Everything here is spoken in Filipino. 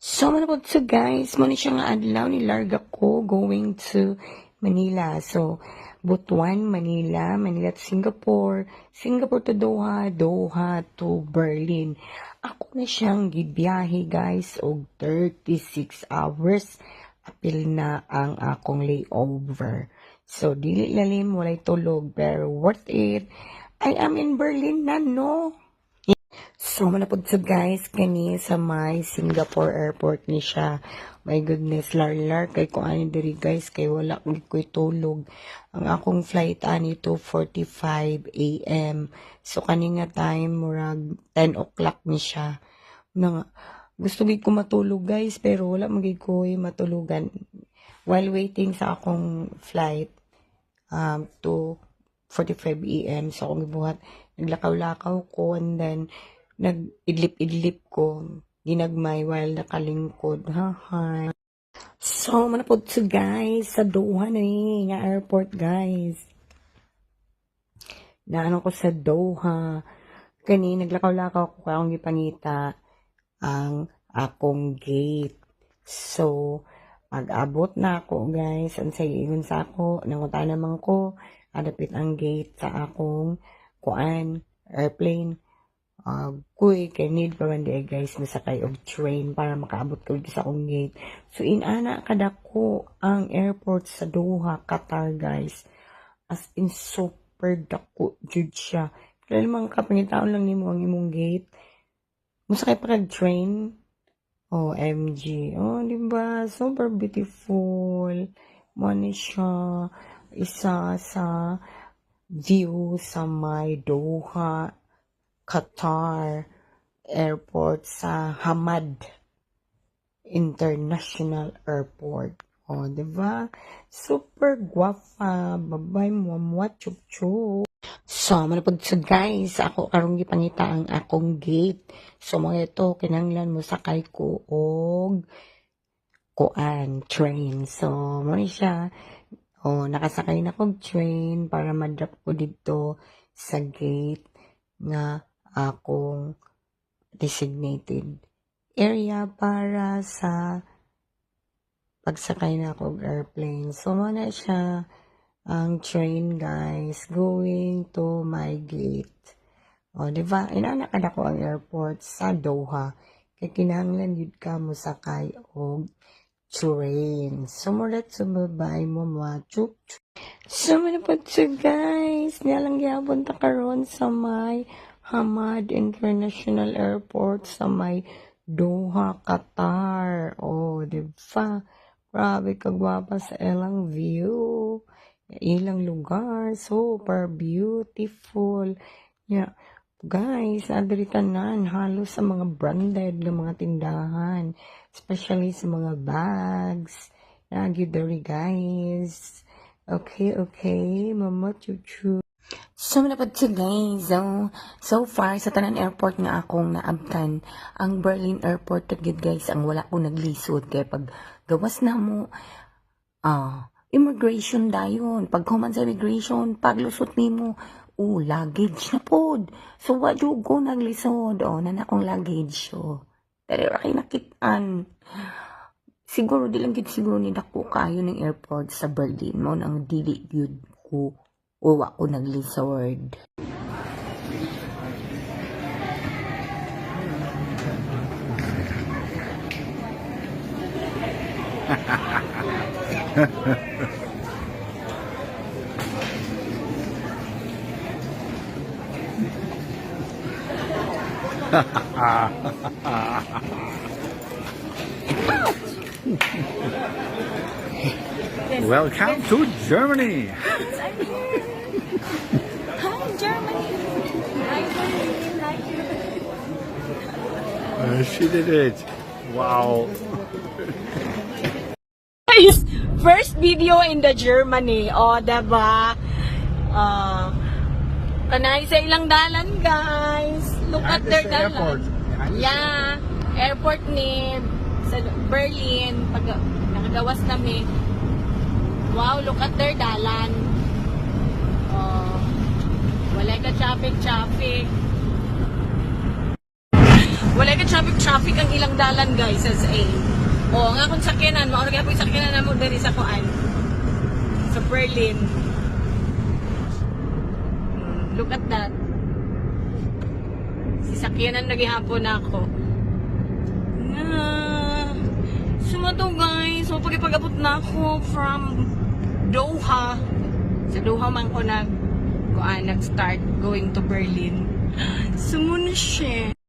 So, manapod so guys, muna siya nga adlaw ni Larga ko going to Manila. So, Butuan, Manila, Manila to Singapore, Singapore to Doha, Doha to Berlin. Ako na siyang gibiyahe guys og 36 hours. Apil na ang akong layover. So, dili lalim, walay tulog, pero worth it. I am in Berlin na, no? So, manapod sa guys, kani sa may Singapore airport ni siya. My goodness, lar-lar kay ko ani diri guys, kay wala gid ko'y tulog. Ang akong flight ani 2.45 a.m. So, kani nga time, murag 10 o'clock ni siya. Na nga, gusto gid ko matulog guys, pero wala magig ko matulugan. While waiting sa akong flight, um, to 45 a.m. So, akong gibuhat, naglakaw-lakaw ko and then, nag-idlip-idlip ko. Ginagmay while nakalingkod. Ha, ha. So, manapod sa guys, sa Doha na eh, nga airport guys. Naano ko sa Doha. Kani, naglakaw-lakaw ko akong gipangita ang akong gate. So, pag-abot na ako guys, ang sayigon sa ako, nanguta naman ko, adapit ang gate sa akong kuan, airplane. Uh, kuy, kay need pa man di guys, masakay og train para makaabot ko sa akong gate. So, inana kadako ang airport sa Doha, Qatar guys. As in, super dako jud siya. Kaya mga kapangitaon lang nimo ang imong gate. Masakay pa kag train. OMG. Oh, di ba? Super beautiful. Money siya. Isa sa view sa may Doha, Qatar Airport sa Hamad International Airport. O, oh, ba? Super guwapa. Babay mo, chup chup. So, manapod sa guys, ako karong gipangita ang akong gate. So, mga ito, kinanglan mo sakay ko og kuan, train. So, mo siya. O, nakasakay na kog train para madrop ko dito sa gate nga akong designated area para sa pagsakay na ako airplane. So, muna siya ang train, guys, going to my gate. O, di ba? Inanak na ko ang airport sa Doha. Kaya kinahanglan yun ka mo sakay og train. So, mulat sumabay mo mga chup chup. So, manapad siya, guys. Nialang gyapon ta karon sa may Hamad International Airport sa may Doha, Qatar. Oh, di ba? Grabe kagwapa sa ilang view. Ilang lugar. Super beautiful. Yeah. Guys, adritanan halos sa mga branded ng mga tindahan. Especially sa mga bags. Nagyudari, guys. Okay, okay. Mama chuchu. So, malapad siya guys. So, so far, sa tanan airport nga akong naabtan, ang Berlin airport agad guys, ang wala ko naglisod. Kaya pag gawas na mo, ah, immigration dayon. Pag human sa immigration, paglusot ni mo, oh, luggage na pod. So, wadyo ko naglisod. O, na akong luggage. So, pero kay nakitaan. Siguro, di lang siguro ni dako kayo ng airport sa Berlin. Mo nang dili gyud ko uwa ko naglisod. Welcome to Germany. Hi, Germany. Hi, Berlin. Hi, Uh, she did it. Wow. First video in the Germany. Oh, diba? Uh, kanay sa ilang dalan, guys. Look at their dalan. Yeah. Airport ni sa Berlin. Pag nakagawas namin. Wow, look at their dalan. Oh, wala ka traffic, traffic. Wala ka traffic traffic ang ilang dalan guys as a. O nga kung sakyanan, mauna kaya po yung sakyanan na mo dali sa kuan. Sa Berlin. Look at that. Sisakyanan na gihapon ako. Na. So to guys, so pag-ipag-abot na ako from Doha. Sa Doha man ko nag kuan nag-start going to Berlin. Sumo na siya.